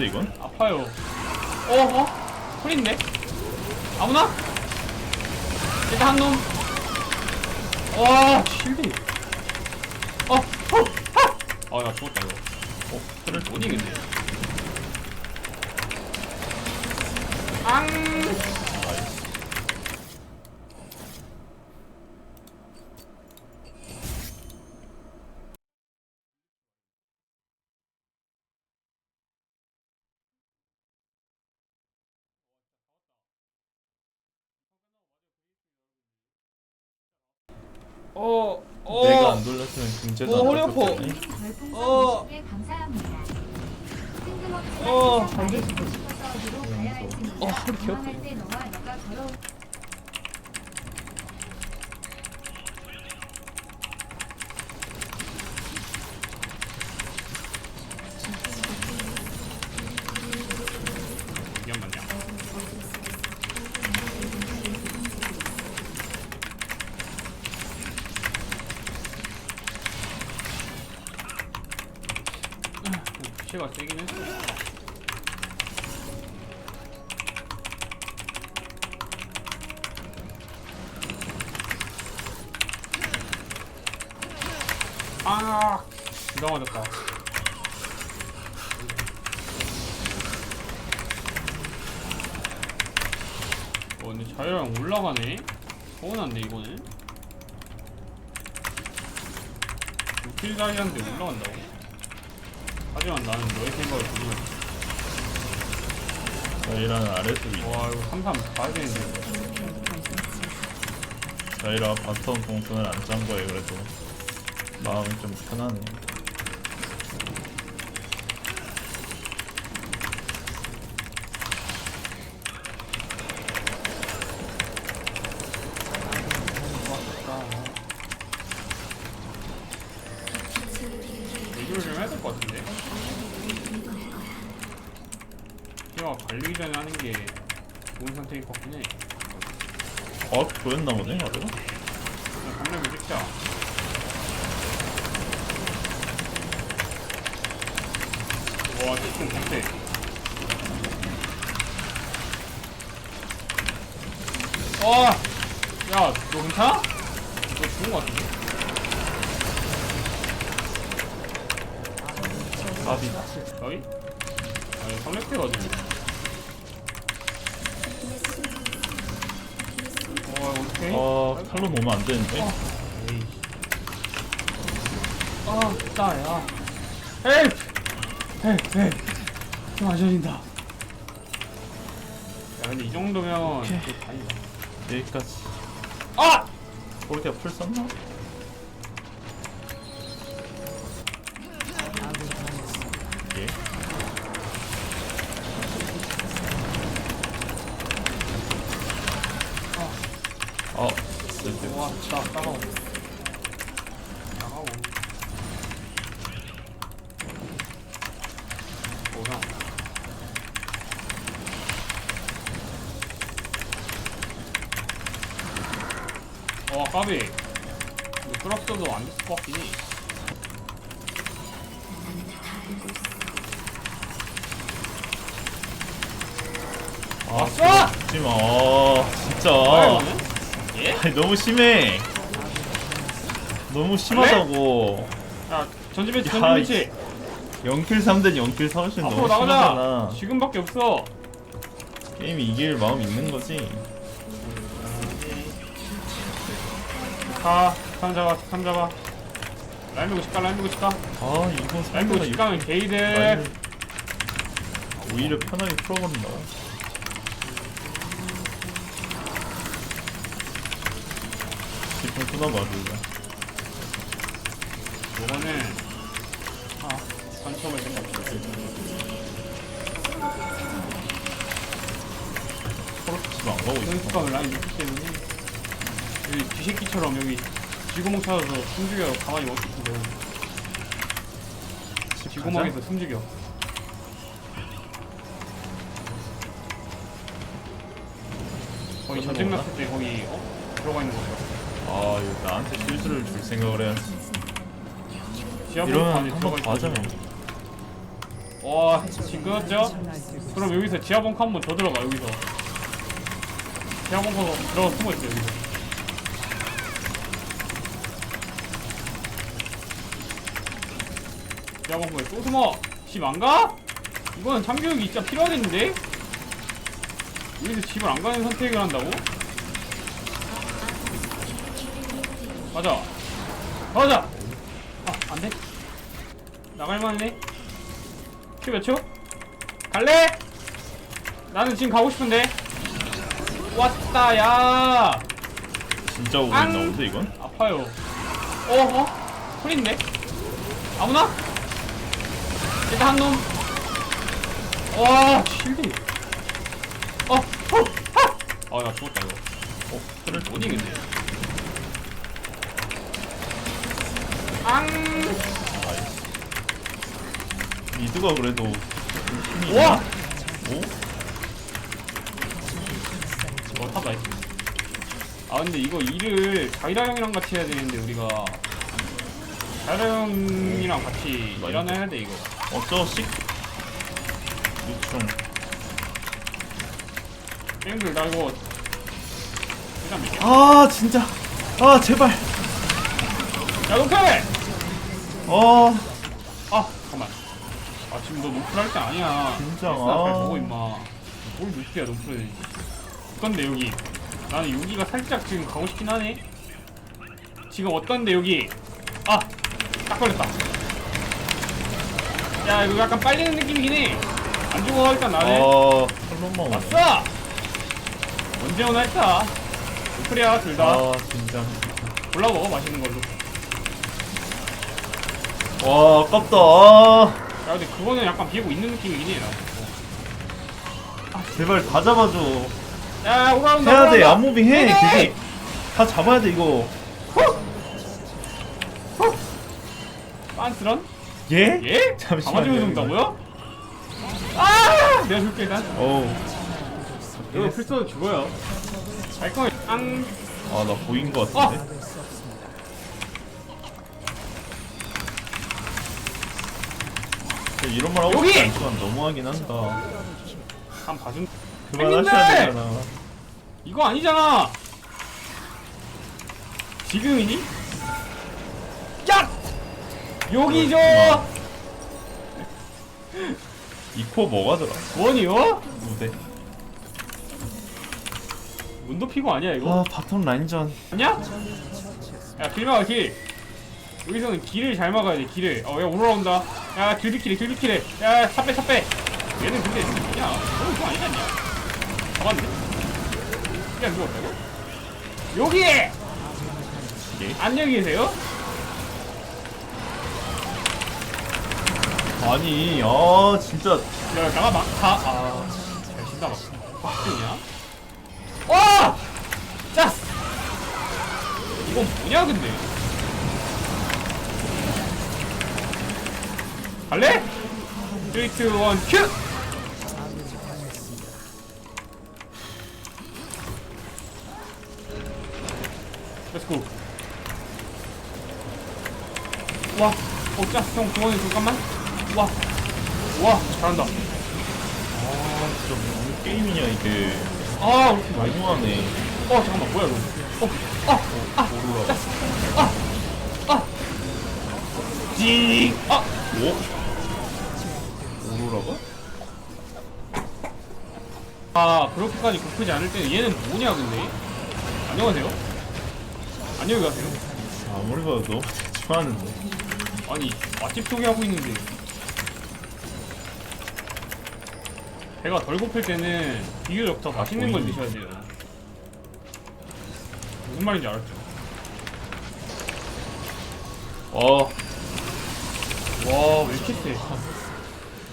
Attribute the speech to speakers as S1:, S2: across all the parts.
S1: 아픈데 이건?
S2: 아파요. 어, 어? 풀린데? 아무나? 일단 한 놈. 와, 실드. 어, 어, 아! 아, 나 죽었다, 이거.
S1: 어? 그래
S2: 어디 근데? 앙! 어, 어.
S1: 내가 안 돌렸으면 금제도
S2: 어,
S1: 안
S2: 허리 아파.
S3: 별풍선
S2: 어.
S3: 20개 감사합니다. 뜬금없이
S2: 어, 한안 돼.
S3: 어,
S2: 허리.
S3: 건강할 때 너와 너가 걸어온
S2: 잠깐만요. 피가 세긴 했어. 아, 기가 맞았다. 어, 근데 자유랑 올라가네? 서운한데, 이거는? 우킬 자리한테 올라간다고? 하지만 나는 너의 생각을 부르면
S1: 자이라는 아래쪽이
S2: 와, 이거 3-3 가야 되는데.
S1: 자이라 바텀 동선을 안 짠 거에 그래도. 마음이 좀 편하네
S2: 얘기를 좀 해야 될 것 같은데? 갈리기 전에 하는 게 좋은 선택일 것 같긴 해.
S1: 어? 보였나 보네 아래가?
S2: 그냥 강력을 찍자. 와, 조금 강대. 와! 야, 너 괜찮아? 너 죽은 것 같은데?
S1: 답이
S2: 너희? 아니, 삼렙해가지고. 어떡해?
S1: 아 칼로 놓으면 안 되는데
S2: 에이. 아, 나야. 에이! 에이, 에이. 좀안 열린다. 야, 근데 이 정도면
S1: 오케이.
S2: 또 다행이다.
S1: 여기까지
S2: 아!
S1: 포르티아 풀 썼나? 예 어, 쓸데
S2: 와, 나, 따가워. 따가워. 뭐야? 와, 까비. 이거 끌었어도 안 됐을 것 같긴 해.
S1: 아,
S2: 왔어!
S1: 아,
S2: 뭐야,
S1: 진짜. 아니, 너무 심해. 너무 심하다고.
S2: 야, 전지배치,
S1: 야,
S2: 전지배치.
S1: 0킬 3대 0킬 4는
S2: 앞으로
S1: 너무
S2: 나가자.
S1: 심하잖아.
S2: 지금밖에 없어.
S1: 게임이 이길 마음 있는 거지.
S2: 가, 탐 잡아, 탐 잡아. 라인 밀고 싶까, 라인 밀고 싶까.
S1: 아, 이거
S2: 라인 밀고
S1: 상대가
S2: 게이들.
S1: 라인을 오히려 편하게 풀어버린다. 지금 끊어봐, 누가.
S2: 이거는 아, 관점을 생각해.
S1: 포르트 집안 가고 있어.
S2: 연습감을 라인 있기 때문에 여기 쥐새끼처럼 여기 쥐구멍 찾아서 숨죽여 가만히 멈추면 되고 쥐구멍에서 숨죽여. 거기 전쟁 났을 때 거기 어? 들어가 있는 거죠.
S1: 아, 이거 나한테 실수를 줄 생각을 해야지. 이러면
S2: 안에
S1: 한번
S2: 들어가. 있는 어, 와 끊었죠? 그럼 여기서 지하 벙커 한번 더 들어가 여기서 지하 벙커 들어가 숨어 있어 여기서 지하 벙커에 또 숨어 집 안 가? 이거는 참교육이 진짜 필요하겠는데? 여기서 집을 안 가는 선택을 한다고? 가자 가자 아 안 돼 나갈만해 큐몇 초? 갈래? 나는 지금 가고 싶은데 왔다 야
S1: 진짜 오래! 나오는데 이건?
S2: 아파요 어? 어? 풀린데? 아무나? 일단 한 놈 와 실드 어? 어? 아나 죽었다 이거
S1: 어? 그래
S2: 어디 근데 앙
S1: 미드가 그래도 좀 힘이
S2: 우와!
S1: 있나? 오?
S2: 어, 탑 나이스. 아, 근데 이거 일을 자이라 형이랑 같이 해야 되는데, 우리가. 자이라 형이랑 같이
S1: 많이
S2: 일하나 해야 돼, 이거.
S1: 어쩌 씩 유충
S2: 땡글, 나 이거. 일단 밀게.
S1: 아 진짜 아 제발
S2: 야, 높여!
S1: 어
S2: 아, 잠깐만. 아, 지금 너 노플 할때 아니야.
S1: 진짜,
S2: 엑스나 잘
S1: 아.
S2: 보고, 임마. 뭘 노플이야, 노플. 어떤데, 여기? 나는 여기가 살짝 지금 가고 싶긴 하네. 지금 어떤데, 여기? 아! 딱 걸렸다. 야, 이거 약간 빨리는 느낌이긴 해. 안 죽어, 일단.
S1: 아 설마 오네
S2: 왔어! 언제 오나 했다. 노플이야, 둘 다.
S1: 아 진짜
S2: 골라 먹어, 맛있는 걸로.
S1: 와 아깝다 아
S2: 야, 근데 그거는 약간 비고 있는 느낌이긴 해, 나.
S1: 제발 다 잡아줘
S2: 야, 오라온다.
S1: 해야 돼. 암무빙 해
S2: 네네.
S1: 그게 다 잡아야 돼 이거
S2: 빤스런?
S1: 예?
S2: 예?
S1: 잠시만요,
S2: 강아지 준다고요? 아! 내가 줄게 일단.
S1: 어우
S2: 이거 필터도 죽어요. 알콩이 앙.
S1: 아나 보인 거 같은데 이런 말 하고
S2: 여기!
S1: 싶지 않지만 너무하긴 한다
S2: 한 봐준.
S1: 그만하셔야! 되잖아
S2: 이거 아니잖아. 지금이니? 야! 여기죠.
S1: 어, 이 코어 뭐가더라
S2: 원이요?
S1: 무대
S2: 문도 피고 아니야 이거?
S1: 아 바텀 라인전
S2: 아니야? 야, 길 막아, 길. 여기서는 길을 잘 막아야 돼, 길을. 어, 야, 올라온다. 야, 길비키래, 길비키래. 야, 차 빼, 차 빼. 얘는 근데, 야, 너 이거 아니지 않냐? 잡았네? 그냥 누웠다고? 여기!
S1: 예?
S2: 안녕히 계세요?
S1: 아니 아 진짜
S2: 야, 나가 막, 가. 아, 잘 신다, 막. 막히냐? 와! 짜! 이건 뭐냐, 근데? 갈래? 3, 2, 1, 큐! 렛츠고 와, 어, 짜, 형, 그거는 잠깐만. 와, 와, 잘한다.
S1: 아 진짜 무슨 게임이냐 이게
S2: 아, 이렇게 많이.
S1: 너무하네
S2: 어, 잠깐만, 뭐야, 이거. 어, 아,
S1: 오로라
S2: 아, 찡! 아,
S1: 오? 오로라가?
S2: 아, 그렇게까지 고프지 않을 때는 얘는 뭐냐, 근데? 안녕하세요? 안녕히 가세요.
S1: 아무리 봐도 좋아하는데
S2: 아니, 맛집 소개하고 있는데. 배가 덜 고플 때는 비교적 더 맛있는 걸. 드셔야 돼요. 무슨 말인지 알았죠?
S1: 어
S2: 와, 왜 이렇게 세?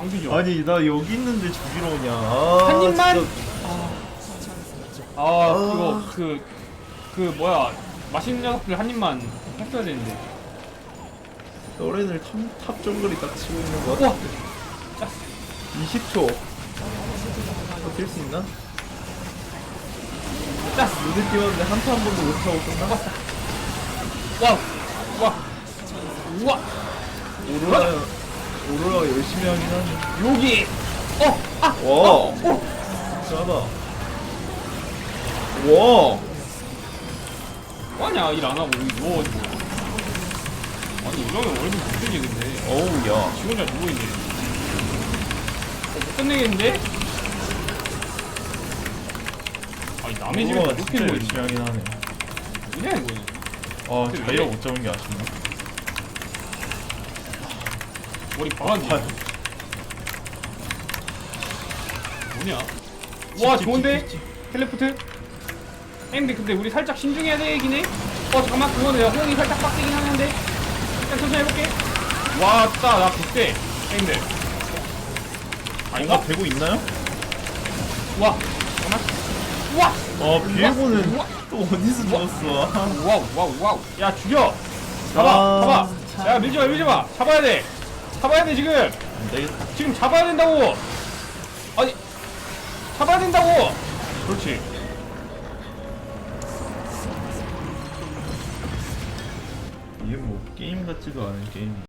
S2: 상비죠?
S1: 아니 나 여기 있는데 저기로 오냐 아,
S2: 한 입만?
S1: 진짜.
S2: 아, 그거, 그, 그, 뭐야. 맛있는 녀석들 한 입만 했어야 되는데.
S1: 너네들 탑, 탑 정글이 딱 치고 있는 거
S2: 우와!
S1: 같아 20초 버틸 수 있나?
S2: 짜!
S1: 루드 뛰었는데 한타 한 번도 못하고 끝나?
S2: 와! 와! 우와!
S1: 오로라 오로라가 열심히 하긴 하네.
S2: 여기 어! 아!
S1: 와.
S2: 어!
S1: 짜다. 와.
S2: 뭐하냐 일 안 하고 여기 누워가지고 아니 이러면 월급 못 주지 근데
S1: 어우 야.
S2: 지 혼자 누워있네 어, 못 끝내겠는데? 아니 남의 집에
S1: 오로라가
S2: 이렇게
S1: 진짜
S2: 누워있네
S1: 열심히 하긴 하네.
S2: 뭐냐 이거는
S1: 아 자이어
S2: 왜?
S1: 못 잡은 게 아쉽네.
S2: 머리
S1: 아,
S2: 뭐냐 와
S1: 찝,
S2: 좋은데? 텔레포트? 근데 근데 우리 살짝 신중해야 되긴 해. 어 잠깐만 그거는 내가 호응이 살짝 빡세긴 하는데. 일단 천천히 해볼게. 왔다 나 그때. 형들. 아닌가?
S1: 뭔가 되고 있나요?
S2: 와 잠깐만. 와.
S1: 어 비에고는
S2: 우와.
S1: 또 어디서 죽었어?
S2: 와우 와우 와우. 야 죽여. 잡아
S1: 아,
S2: 잡아.
S1: 참.
S2: 야 밀지 마 밀지 마. 잡아야 돼. 잡아야 돼 지금.
S1: 안 되겠다.
S2: 지금 잡아야 된다고. 아니 잡아야 된다고. 그렇지.
S1: 이게 뭐 게임 같지도 않은 게임.